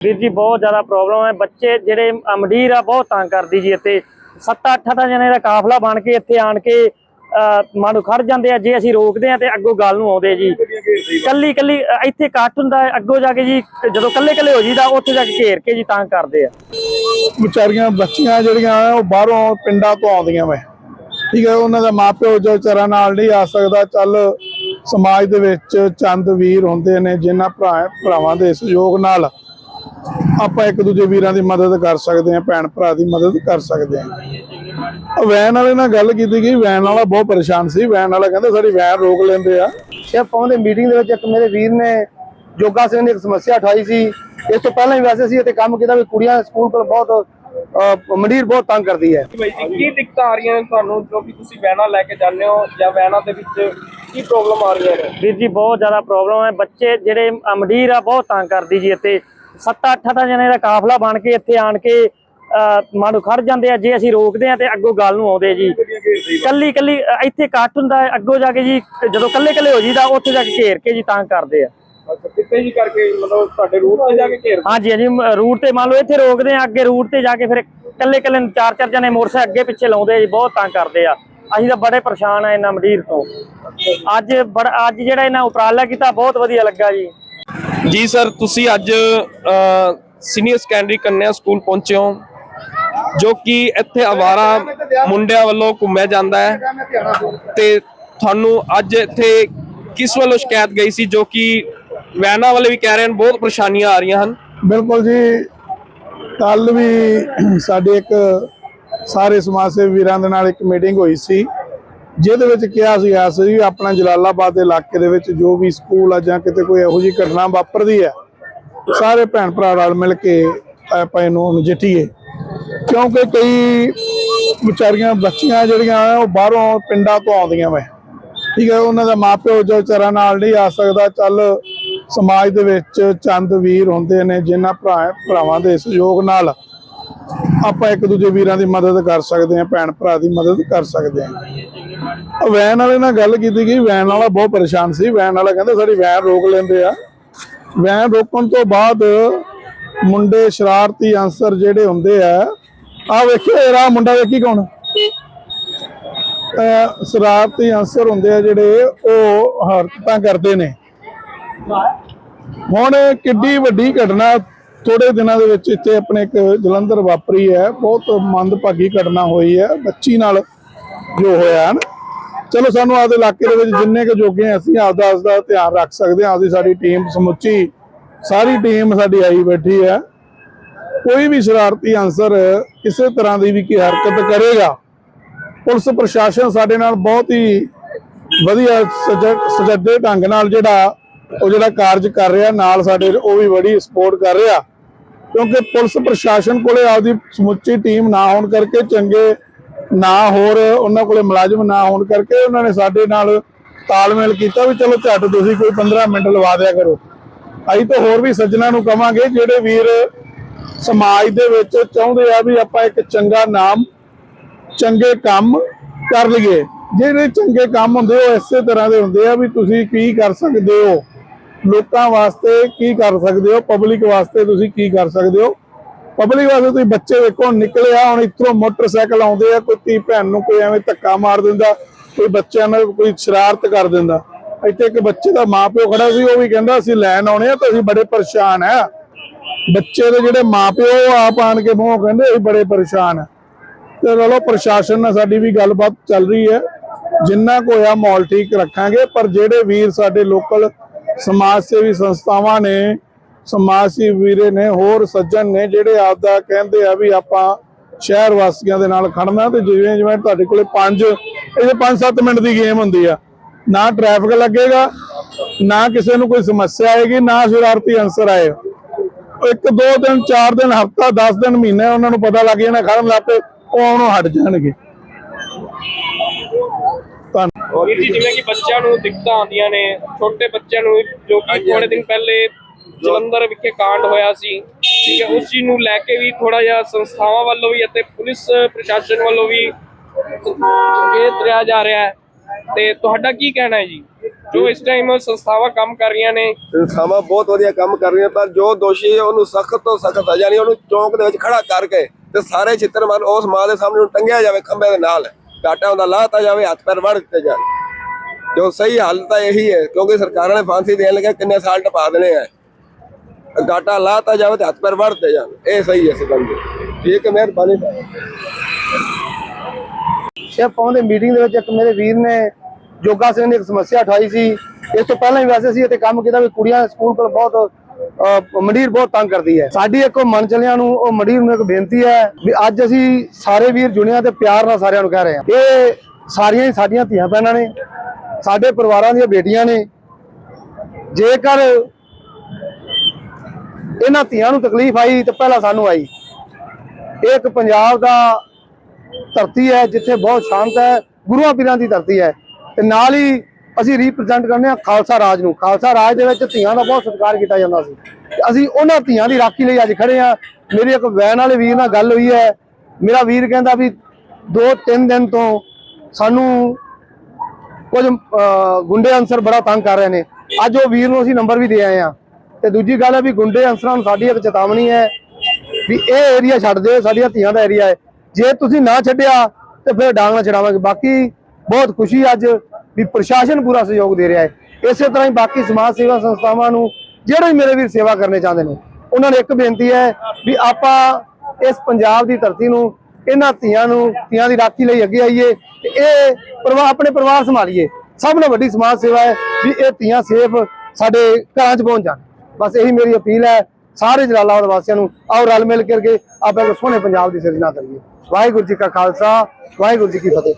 ਵੀਰ ਜੀ ਬਹੁਤ ਜ਼ਿਆਦਾ ਪ੍ਰੋਬਲਮ ਹੈ। ਬੱਚੇ ਜਿਹੜੇ ਅ, ਆ ਬਹੁਤ ਤੰਗ ਕਰਦੀ ਜੀ ਇੱਥੇ। 7-8 ਤਾਂ ਜਣੇ ਦਾ ਕਾਫਲਾ ਬਣ ਕੇ ਇੱਥੇ ਆਣ ਕੇ ਮਾਨੂੰ ਖੜ ਜਾਂਦੇ ਆ। ਜੇ ਅਸੀਂ ਰੋਕਦੇ ਆ ਤੇ ਅੱਗੋਂ ਗੱਲ ਨੂੰ ਆਉਂਦੇ ਜੀ। ਕੱਲੀ ਕੱਲੀ ਇੱਥੇ ਕੱਟ ਹੁੰਦਾ ਅੱਗੋਂ ਜਾ ਕੇ ਜੀ ਜਦੋਂ ਕੱਲੇ ਕੱਲੇ ਹੋ ਜੀਦਾ ਉੱਥੇ ਜਾ ਕੇ ਘੇਰ ਕੇ ਜੀ ਤੰਗ ਕਰਦੇ ਆ। ਵਿਚਾਰੀਆਂ ਬੱਚੀਆਂ ਜਿਹੜੀਆਂ ਉਹ ਬਾਹਰੋਂ ਪਿੰਡਾਂ ਤੋਂ ਆਉਂਦੀਆਂ ਵੇ। ਠੀਕ ਹੈ ਉਹਨਾਂ ਦਾ ਮਾਪਿਓ ਜੋ ਵਿਚਾਰਾ ਨਾਲ ਨਹੀਂ ਆ ਸਕਦਾ। ਚੱਲ ਸਮਾਜ ਦੇ ਵਿੱਚ ਚੰਦ ਵੀਰ ਹੁੰਦੇ ਨੇ ਜਿਨ੍ਹਾਂ ਭਰਾ ਭਰਾਵਾਂ ਦੇ ਸਹਿਯੋਗ ਨਾਲ ਆਪਾਂ ਇੱਕ ਦੂਜੇ ਵੀਰਾਂ ਦੀ ਮਦਦ ਕਰ ਸਕਦੇ ਹਾਂ ਭੈਣ ਭਰਾ ਦੀ ਮਦਦ ਕਰ ਸਕਦੇ ਹਾਂ। ਉਹ ਵੈਨ ਵਾਲੇ ਨਾਲ ਗੱਲ ਕੀਤੀ ਗਈ ਵੈਨ ਵਾਲਾ ਬਹੁਤ ਪਰੇਸ਼ਾਨ ਸੀ। ਵੈਨ ਵਾਲਾ ਕਹਿੰਦਾ ਸਾਡੀ ਵੈਨ ਰੋਕ ਲੈਂਦੇ ਆ। ਸ਼ਿਵ ਪਹੁੰਚਦੇ ਮੀਟਿੰਗ ਦੇ ਵਿੱਚ ਇੱਕ ਮੇਰੇ ਵੀਰ ਨੇ ਯੋਗਾ ਸਿੰਘ ਨੇ ਇੱਕ ਸਮੱਸਿਆ ਉਠਾਈ ਸੀ। ਇਸ ਤੋਂ ਪਹਿਲਾਂ ਵੀ ਵੈਸੇ ਸੀ ਅਤੇ ਕੰਮ ਕੀਤਾ ਵੀ ਕੁੜੀਆਂ ਸਕੂਲ ਕੋਲ ਬਹੁਤ ਮੰਡੀਰ ਬਹੁਤ ਤੰਗ ਕਰਦੀ ਹੈ। ਕੀ ਦਿੱਕਤਾਂ ਆ ਰਹੀਆਂ ਨੇ ਤੁਹਾਨੂੰ? ਜੋ ਵੀ ਤੁਸੀਂ ਵੈਨਾਂ ਲੈ ਕੇ ਜਾਂਦੇ ਹੋ ਜਾਂ ਵੈਨਾਂ ਦੇ ਵਿੱਚ ਕੀ ਪ੍ਰੋਬਲਮ ਆ ਰਹੀਆਂ ਨੇ? ਵੀਰ ਜੀ ਬਹੁਤ ਜ਼ਿਆਦਾ ਪ੍ਰੋਬਲਮ ਹੈ। ਬੱਚੇ ਜਿਹੜੇ ਮੰਡੀਰ ਆ ਬਹੁਤ ਤੰਗ ਕਰਦੀ ਜੀ ਇੱਥੇ। 7-8 ਤਾਂ ਜਣੇ ਦਾ ਕਾਫਲਾ ਬਣ ਕੇ ਇੱਥੇ ਆਣ ਕੇ ਮਾਨੂੰ ਖੜ ਜਾਂਦੇ ਆ ਜੇ ਅਸੀਂ ਰੋਕਦੇ ਆ ਤੇ ਅੱਗੋਂ ਗੱਲ ਨੂੰ ਆਉਂਦੇ ਜੀ। ਕੱਲੀ ਕੱਲੀ ਇੱਥੇ ਕੱਟ ਹੁੰਦਾ ਅੱਗੋਂ ਜਾ ਕੇ ਜੀ ਜਦੋਂ ਕੱਲੇ ਕੱਲੇ ਹੋ ਜੀਦਾ ਉੱਥੇ ਜਾ ਕੇ ਘੇਰ ਕੇ ਜੀ ਤੰਗ ਕਰਦੇ ਆ। ਅੱਛਾ ਕਿੱਥੇ ਜੀ ਕਰਕੇ ਮਤਲਬ ਤੁਹਾਡੇ ਰੂਟ ਤੇ ਜਾ ਕੇ ਘੇਰ ਹਾਂਜੀ ਹਾਂਜੀ ਰੂਟ ਤੇ ਮੰਨ ਲਓ ਇੱਥੇ ਰੋਕਦੇ ਆ ਅੱਗੇ ਰੂਟ ਤੇ ਜਾ ਕੇ ਫਿਰ ਕੱਲੇ ਕੱਲੇ ਚਾਰ ਚਾਰ ਜਣੇ ਮੋਟਰਸਾਈਕਲ ਅੱਗੇ ਪਿੱਛੇ ਲਾਉਂਦੇ ਆ ਜੀ ਬਹੁਤ ਤੰਗ ਕਰਦੇ ਆ। ਅਸੀਂ ਤਾਂ ਬੜੇ ਪਰੇਸ਼ਾਨ ਆ ਇਹਨਾਂ ਮੰਡੀਰ ਤੋਂ। ਅੱਜ ਬੜਾ ਅੱਜ ਜਿਹੜਾ ਇਹਨਾਂ ਉਪਰਾਲਾ ਕੀਤਾ ਬਹੁਤ ਵਧੀਆ ਲੱਗਾ ਜੀ। ਜੀ ਸਰ, ਤੁਸੀਂ ਅੱਜ ਸੀਨੀਅਰ ਸੈਕੰਡਰੀ ਕੰਨਿਆ ਸਕੂਲ ਪਹੁੰਚੇ ਹੋ, ਜੋ ਕਿ ਇੱਥੇ ਆਵਾਰਾ ਮੁੰਡਿਆਂ ਵੱਲੋਂ ਘੁੰਮਿਆ ਜਾਂਦਾ ਹੈ। ਤੇ ਤੁਹਾਨੂੰ ਅੱਜ ਇੱਥੇ ਕਿਸ ਵੱਲੋਂ ਸ਼ਿਕਾਇਤ ਗਈ ਸੀ, ਜੋ ਕਿ ਵੈਨਾਂ ਵਾਲੇ ਵੀ ਕਹਿ ਰਹੇ ਹਨ, ਬਹੁਤ ਪਰੇਸ਼ਾਨੀਆਂ ਆ ਰਹੀਆਂ ਹਨ? ਬਿਲਕੁਲ ਜੀ ਕੱਲ ਵੀ ਸਾਡੇ ਇੱਕ ਸਾਰੇ ਸਮਾਜ ਸੇਵੀ ਵੀਰਾਂ ਦੇ ਨਾਲ ਇੱਕ ਮੀਟਿੰਗ ਹੋਈ ਸੀ। ਜਿਹਦੇ ਵਿੱਚ ਕਿਹਾ ਸੀ ਸੀ ਵੀ ਆਪਣਾ ਜਲਾਲਾਬਾਦ ਦੇ ਇਲਾਕੇ ਦੇ ਵਿੱਚ ਜੋ ਵੀ ਸਕੂਲ ਆ ਜਾਂ ਕਿਤੇ ਕੋਈ ਇਹੋ ਜਿਹੀ ਘਟਨਾ ਵਾਪਰਦੀ ਹੈ, ਸਾਰੇ ਭੈਣ ਭਰਾ ਨਾਲ ਮਿਲ ਕੇ ਆਪਾਂ ਇਹਨੂੰ ਨਜਿੱਠੀਏ ਕਿਉਂਕਿ ਕਈ ਵਿਚਾਰੀਆਂ ਬੱਚੀਆਂ ਜਿਹੜੀਆਂ ਉਹ ਬਾਹਰੋਂ ਪਿੰਡਾਂ ਤੋਂ ਆਉਂਦੀਆਂ ਵੇ। ਠੀਕ ਹੈ, ਉਹਨਾਂ ਦਾ ਮਾਪਿਓ ਜੋ ਵਿਚਾਰਾ ਨਾਲ ਨਹੀਂ ਆ ਸਕਦਾ, ਚੱਲ ਸਮਾਜ ਦੇ ਵਿੱਚ ਚੰਦ ਵੀਰ ਹੁੰਦੇ ਨੇ, ਜਿਨ੍ਹਾਂ ਭਰਾ ਭਰਾਵਾਂ ਦੇ ਸਹਿਯੋਗ ਨਾਲ ਆਪਾਂ ਇੱਕ ਦੂਜੇ ਵੀਰਾਂ ਦੀ ਮਦਦ ਕਰ ਸਕਦੇ ਹਾਂ, ਭੈਣ ਭਰਾ ਦੀ ਮਦਦ ਕਰ ਸਕਦੇ ਹਾਂ। ਵੈਨ ਵਾਲੇ ਨਾਲ ਗੱਲ ਕੀਤੀ ਗਈ, ਵੈਨ ਵਾਲਾ ਬਹੁਤ ਪਰੇਸ਼ਾਨ ਸੀ। ਵੈਨ ਵਾਲਾ ਕਹਿੰਦਾ, ਸਾਡੀ ਵੈਨ ਰੋਕ ਲੈਂਦੇ ਆ। ਵੈਨ ਰੋਕਣ ਤੋਂ ਬਾਅਦ ਮੁੰਡੇ ਸ਼ਰਾਰਤੀ ਅਨਸਰ ਜਿਹੜੇ ਹੁੰਦੇ ਆ ਆ ਵੇਖਿਓ ਇਹਦਾ ਮੁੰਡਾ ਵੇਖੀ ਕੌਣ? ਸ਼ਰਾਰਤੀ ਅਨਸਰ ਹੁੰਦੇ ਆ ਜਿਹੜੇ, ਉਹ ਹਰਕਤਾਂ ਕਰਦੇ ਨੇ। ਹੁਣ ਕਿੱਡੀ ਵੱਡੀ ਘਟਨਾ ਥੋੜੇ ਦਿਨਾਂ ਦੇ ਵਿੱਚ ਇੱਥੇ ਆਪਣੇ ਇੱਕ ਜਲੰਧਰ ਵਾਪਰੀ ਹੈ। ਬਹੁਤ ਮੰਦਭਾਗੀ ਘਟਨਾ ਹੋਈ ਹੈ। ਬੱਚੀ ਨਾਲ ਜੋ ਹੋਇਆ ਹੈ ਨਾ ਚਲੋ ਸਾਨੂੰ ਆਪਦੇ ਇਲਾਕੇ ਦੇ ਵਿੱਚ ਜਿੰਨੇ ਕੁ ਜੋਗੇ ਅਸੀਂ ਆਪਦਾ ਉਸ ਦਾ ਧਿਆਨ ਰੱਖ ਸਕਦੇ ਹਾਂ। ਆਪਦੀ ਸਾਡੀ ਟੀਮ ਸਮੁੱਚੀ, ਸਾਰੀ ਟੀਮ ਸਾਡੀ ਆਈ ਬੈਠੀ ਹੈ। ਕੋਈ ਵੀ ਸ਼ਰਾਰਤੀ ਅਨਸਰ ਕਿਸੇ ਤਰ੍ਹਾਂ ਦੀ ਵੀ ਕੀ ਹਰਕਤ ਕਰੇਗਾ, ਪੁਲਿਸ ਪ੍ਰਸ਼ਾਸਨ ਸਾਡੇ ਨਾਲ ਬਹੁਤ ਹੀ ਵਧੀਆ ਸਜ- ਸੁਚੱਜੇ ਢੰਗ ਨਾਲ ਜਿਹੜਾ ਉਹ ਜਿਹੜਾ ਕਾਰਜ ਕਰ ਰਿਹਾ ਨਾਲ ਸਾਡੇ ਉਹ ਵੀ ਬੜੀ ਸਪੋਰਟ ਕਰ ਰਿਹਾ। ਕਿਉਂਕਿ ਪੁਲਿਸ ਪ੍ਰਸ਼ਾਸਨ ਕੋਲੇ ਆਪਦੀ ਸਮੁੱਚੀ ਟੀਮ ਨਾ ਹੋਣ ਕਰਕੇ ਚੰਗੇ ਨਾ ਹੋਰ ਉਹਨਾਂ ਕੋਲੇ ਮੁਲਾਜ਼ਮ ਨਾ ਹੋਣ ਕਰਕੇ ਉਹਨਾਂ ਨੇ ਸਾਡੇ ਨਾਲ ਤਾਲਮੇਲ ਕੀਤਾ ਵੀ ਚਲੋ ਝੱਟ ਤੁਸੀਂ ਕੋਈ 15 ਮਿੰਟ ਲਵਾ ਦਿਆ ਕਰੋ। ਅਸੀਂ ਤਾਂ ਹੋਰ ਵੀ ਸੱਜਣਾ ਨੂੰ ਕਵਾਂਗੇ ਜਿਹੜੇ ਵੀਰ ਸਮਾਜ ਦੇ ਵਿੱਚ ਚਾਹੁੰਦੇ ਆ ਵੀ ਆਪਾਂ ਇੱਕ ਚੰਗਾ ਨਾਮ, ਚੰਗੇ ਕੰਮ ਕਰ ਲਈਏ। ਜਿਹੜੇ ਚੰਗੇ ਕੰਮ ਹੁੰਦੇ ਉਹ ਇਸੇ ਤਰ੍ਹਾਂ ਦੇ ਹੁੰਦੇ ਆ ਵੀ ਤੁਸੀਂ ਕੀ ਕਰ ਸਕਦੇ ਹੋ। ਲੋਕਾਂ ਵਾਸਤੇ ਕੀ ਕਰ ਸਕਦੇ ਹੋ? ਪਬਲਿਕ ਵਾਸਤੇ ਤੁਸੀਂ ਕੀ ਕਰ ਸਕਦੇ ਹੋ? ਪਬਲਿਕ ਵਾਸਤੇ ਤੁਸੀਂ ਬੱਚੇ ਵੇਖੋ ਨਿਕਲੇ ਆ ਹੁਣ ਇੱਥੋਂ ਮੋਟਰਸਾਈਕਲ ਆਉਂਦੇ ਆ, ਕੋਈ ਧੀ ਭੈਣ ਨੂੰ ਕੋਈ ਐਵੇਂ ਧੱਕਾ ਮਾਰ ਦਿੰਦਾ, ਕੋਈ ਬੱਚਿਆਂ ਨਾਲ ਕੋਈ ਸ਼ਰਾਰਤ ਕਰ ਦਿੰਦਾ। ਇੱਥੇ ਇੱਕ ਬੱਚੇ ਦਾ ਮਾਪਿਓ ਖੜਾ ਸੀ, ਉਹ ਵੀ ਕਹਿੰਦਾ, ਅਸੀਂ ਲੈਣ ਆਉਣੇ ਆ, ਤਾਂ ਅਸੀਂ ਬੜੇ ਪਰੇਸ਼ਾਨ ਆ। ਬੱਚੇ ਦੇ ਜਿਹੜੇ ਮਾਪਿਓ, ਉਹ ਆਪ ਆਣ ਕੇ ਮੂੰਹ ਕਹਿੰਦੇ, ਅਸੀਂ ਬੜੇ ਪਰੇਸ਼ਾਨ ਆ। ਤੇ ਚਲੋ, ਪ੍ਰਸ਼ਾਸਨ ਨਾਲ ਸਾਡੀ ਵੀ ਗੱਲਬਾਤ ਚੱਲ ਰਹੀ ਹੈ। ਜਿੰਨਾ ਕੋ ਮਾਹੌਲ ਠੀਕ ਰੱਖਾਂਗੇ, ਪਰ ਜਿਹੜੇ ਵੀਰ ਸਾਡੇ ਲੋਕਲ ਸਮਾਜ ਸੇਵੀ ਸੰਸਥਾਵਾਂ ਨੇ, ਸਮਾਜ ਸੇਵੀ ਵੀਰੇ ਨੇ, ਹੋਰ ਸੱਜਣ ਨੇ ਜਿਹੜੇ ਆਪਦਾ ਕਹਿੰਦੇ ਆ ਵੀ ਆਪਾਂ ਸ਼ਹਿਰ ਵਾਸੀਆਂ ਦੇ ਨਾਲ ਖੜਨਾ ਤੇ ਜਿਵੇਂ ਜਿਵੇਂ ਤੁਹਾਡੇ ਕੋਲੇ 5 ਇਹ 5-7 ਮਿੰਟ ਦੀ ਗੇਮ ਹੁੰਦੀ ਆ। ਨਾ ਟ੍ਰੈਫਿਕ ਲੱਗੇਗਾ, ਨਾ ਕਿਸੇ ਨੂੰ ਕੋਈ ਸਮੱਸਿਆ ਆਏਗੀ, ਨਾ ਸ਼ਰਾਰਤੀ ਅਨਸਰ ਆਏ। ਇੱਕ, ਦੋ ਦਿਨ, ਚਾਰ ਦਿਨ, ਹਫਤਾ 10 ਦਿਨ, ਮਹੀਨੇ, ਉਹਨਾਂ ਨੂੰ ਪਤਾ ਲੱਗ ਜਾਣਾ, ਖੜਨ ਲੱਪੇ ਉਹ ਆਉਣੋਂ ਹਟ ਜਾਣਗੇ। ਵੀਰ ਜੀ ਜਿਵੇਂ ਕਿ ਬੱਚਿਆਂ ਨੂੰ ਦਿੱਕਤਾਂ ਆਉਂਦੀਆਂ ਨੇ ਛੋਟੇ ਬੱਚਿਆਂ ਨੂੰ ਜੋ ਕਿ ਥੋੜੇ ਦਿਨ ਪਹਿਲੇ ਜਲੰਧਰ ਵਿਖੇ ਕਾਂਡ ਹੋਇਆ ਸੀ ਠੀਕ ਹੈ ਉਸ ਚੀਜ਼ ਨੂੰ ਲੈ ਕੇ ਵੀ ਥੋੜਾ ਜਿਹਾ ਸੰਸਥਾਵਾਂ ਵੱਲੋਂ ਵੀ ਅਤੇ ਪੁਲਿਸ ਪ੍ਰਸ਼ਾਸਨ ਵੱਲੋਂ ਵੀ ਸੰਕੇਤ ਰਿਹਾ ਜਾ ਰਿਹਾ ਹੈ। ਤੇ ਤੁਹਾਡਾ ਕੀ ਕਹਿਣਾ ਹੈ ਜੀ? ਜੋ ਇਸ ਟਾਈਮ ਸੰਸਥਾਵਾਂ ਕੰਮ ਕਰ ਰਹੀਆਂ ਨੇ। ਸੰਸਥਾਵਾਂ ਬਹੁਤ ਵਧੀਆ ਕੰਮ ਕਰ ਰਹੀਆਂ ਪਰ ਜੋ ਦੋਸ਼ੀ ਹੈ ਉਹਨੂੰ ਸਖਤ ਤੋਂ ਸਖਤ ਸਜ਼ਾ ਨਹੀਂ ਉਹਨੂੰ ਚੌਂਕ ਦੇ ਵਿੱਚ ਖੜਾ ਕਰਕੇ ਤੇ ਸਾਰੇ ਚਿੱਤਰ ਮਾਰ ਉਸ ਮਾਂ ਦੇ ਸਾਹਮਣੇ ਟੰਗਿਆ ਜਾਵੇ ਖੰਭੇ ਦੇ ਨਾਲ। ਘਾਟਾ ਉਹਦਾ ਲਾਤਾ ਜਾਵੇ, ਹੱਥ ਪੈਰ ਵੜ ਦਿੱਤੇ ਜਾਣ। ਜੋ ਸਹੀ ਹੱਲ ਤਾਂ ਇਹੀ ਹੈ, ਕਿਉਂਕਿ ਸਰਕਾਰਾਂ ਨੇ ਫਾਂਸੀ ਦੇਣ ਲੱਗਾ, ਕਿੰਨੇ ਸਾਲ ਟਪਾ ਦੇਣੇ ਆ। ਘਾਟਾ ਲਾਤਾ ਜਾਵੇ ਤੇ ਹੱਥ ਪੈਰ ਵੜ ਦਿੱਤੇ ਜਾਣ। ਇਹ ਸਹੀ ਹੈ ਸਬੰਧ ਠੀਕ ਹੈ ਮਿਹਰਬਾਨੀ ਸ਼ਿਵ ਪਵਨ ਮੀਟਿੰਗ ਦੇ ਵਿੱਚ ਇੱਕ ਮੇਰੇ ਵੀਰ ਨੇ, ਜੋਗਾ ਸਿੰਘ ਨੇ ਇੱਕ ਸਮੱਸਿਆ ਉਠਾਈ ਸੀ। ਇਸ ਤੋਂ ਪਹਿਲਾਂ ਵੀ ਵੈਸੇ ਸੀ ਅਤੇ ਕੰਮ ਕੀਤਾ ਵੀ ਕੁੜੀਆਂ ਸਕੂਲ ਕੋਲ ਬਹੁਤ ਮੰਡੀਰ ਬਹੁਤ ਤੰਗ ਕਰਦੀ ਹੈ। ਸਾਡੀ ਇੱਕ ਮਨ ਚਲਿਆਂ ਨੂੰ, ਉਹ ਮੰਡੀਰ ਨੂੰ ਇੱਕ ਬੇਨਤੀ ਹੈ ਵੀ ਅੱਜ ਅਸੀਂ ਸਾਰੇ ਵੀਰ ਜੁੜੀਆਂ ਤੇ ਪਿਆਰ ਨਾਲ ਸਾਰਿਆਂ ਨੂੰ ਕਹਿ ਰਹੇ ਹਾਂ। ਇਹ ਸਾਰੀਆਂ ਹੀ ਸਾਡੀਆਂ ਧੀਆਂ ਭੈਣਾਂ ਨੇ, ਸਾਡੇ ਪਰਿਵਾਰਾਂ ਦੀਆਂ ਬੇਟੀਆਂ ਨੇ। ਜੇਕਰ ਇਹਨਾਂ ਧੀਆਂ ਨੂੰ ਤਕਲੀਫ ਆਈ ਤਾਂ ਪਹਿਲਾਂ ਸਾਨੂੰ ਆਈ। ਇਹ ਇੱਕ ਪੰਜਾਬ ਦਾ ਧਰਤੀ ਹੈ, ਜਿੱਥੇ ਬਹੁਤ ਸ਼ਾਂਤ ਹੈ, ਗੁਰੂਆਂ ਪੀਰਾਂ ਦੀ ਧਰਤੀ ਹੈ ਤੇ ਨਾਲ ਹੀ ਅਸੀਂ ਰਿਪਰੈਜ਼ੈਂਟ ਕਰਨੇ ਆ ਖਾਲਸਾ ਰਾਜ ਨੂੰ। ਖਾਲਸਾ ਰਾਜ ਦੇ ਵਿੱਚ ਧੀਆਂ ਦਾ ਬਹੁਤ ਸਤਿਕਾਰ ਕੀਤਾ ਜਾਂਦਾ ਸੀ। ਅਸੀਂ ਉਹਨਾਂ ਧੀਆਂ ਦੀ ਰਾਖੀ ਲਈ ਅੱਜ ਖੜੇ ਆ। ਮੇਰੀ ਇੱਕ ਵੈਨ ਵਾਲੇ ਵੀਰ ਨਾਲ ਗੱਲ ਹੋਈ ਹੈ। ਮੇਰਾ ਵੀਰ ਕਹਿੰਦਾ ਵੀ 2-3 ਦਿਨ ਤੋਂ ਸਾਨੂੰ ਕੁਝ ਗੁੰਡੇ ਅਨਸਰ ਬੜਾ ਤੰਗ ਕਰ ਰਹੇ ਨੇ। ਅੱਜ ਉਹ ਵੀਰ ਨੂੰ ਅਸੀਂ ਨੰਬਰ ਵੀ ਦੇ ਆਏ ਆ। ਤੇ ਦੂਜੀ ਗੱਲ ਹੈ ਵੀ ਗੁੰਡੇ ਅਨਸਰਾਂ ਨੂੰ ਸਾਡੀ ਇੱਕ ਚੇਤਾਵਨੀ ਹੈ ਵੀ ਇਹ ਏਰੀਆ ਛੱਡ ਦਿਓ, ਸਾਡੀਆਂ ਧੀਆਂ ਦਾ ਏਰੀਆ ਹੈ। ਜੇ ਤੁਸੀਂ ਨਾ ਛੱਡਿਆ, ਤੇ ਫਿਰ ਡਾਂਗ ਨਾਲ ਛਡਾਵਾਂਗੇ। ਬਾਕੀ ਬਹੁਤ ਖੁਸ਼ੀ ਅੱਜ ਵੀ ਪ੍ਰਸ਼ਾਸਨ ਪੂਰਾ ਸਹਿਯੋਗ ਦੇ ਰਿਹਾ ਹੈ। ਇਸੇ ਤਰ੍ਹਾਂ ਹੀ ਬਾਕੀ ਸਮਾਜ ਸੇਵਾ ਸੰਸਥਾਵਾਂ ਨੂੰ ਜਿਹੜੇ ਮੇਰੇ ਵੀਰ ਸੇਵਾ ਕਰਨੇ ਚਾਹੁੰਦੇ ਨੇ, ਉਹਨਾਂ ਨੂੰ ਇੱਕ ਬੇਨਤੀ ਹੈ ਵੀ ਆਪਾਂ ਇਸ ਪੰਜਾਬ ਦੀ ਧਰਤੀ ਨੂੰ, ਇਹਨਾਂ ਧੀਆਂ ਨੂੰ, ਧੀਆਂ ਦੀ ਰਾਖੀ ਲਈ ਅੱਗੇ ਆਈਏ ਤੇ ਇਹ ਪਰਿਵਾਰ, ਆਪਣੇ ਪਰਿਵਾਰ ਸੰਭਾਲੀਏ। ਸਭ ਤੋਂ ਵੱਡੀ ਸਮਾਜ ਸੇਵਾ ਹੈ ਵੀ ਇਹ ਧੀਆਂ ਸੇਫ ਸਾਡੇ ਘਰਾਂ 'ਚ ਪਹੁੰਚ ਜਾਣ। ਬਸ ਇਹੀ ਮੇਰੀ ਅਪੀਲ ਹੈ, ਸਾਰੇ ਜਲਾਲਾਬਾਦ ਵਾਸੀਆਂ ਨੂੰ ਆਓ ਰਲ ਮਿਲ ਕਰਕੇ ਆਪਾਂ ਇੱਕ ਸੋਹਣੇ ਪੰਜਾਬ ਦੀ ਸਿਰਜਣਾ ਕਰੀਏ। ਵਾਹਿਗੁਰੂ ਜੀ ਕਾ ਖਾਲਸਾ, ਵਾਹਿਗੁਰੂ ਜੀ ਕੀ ਫਤਿਹ।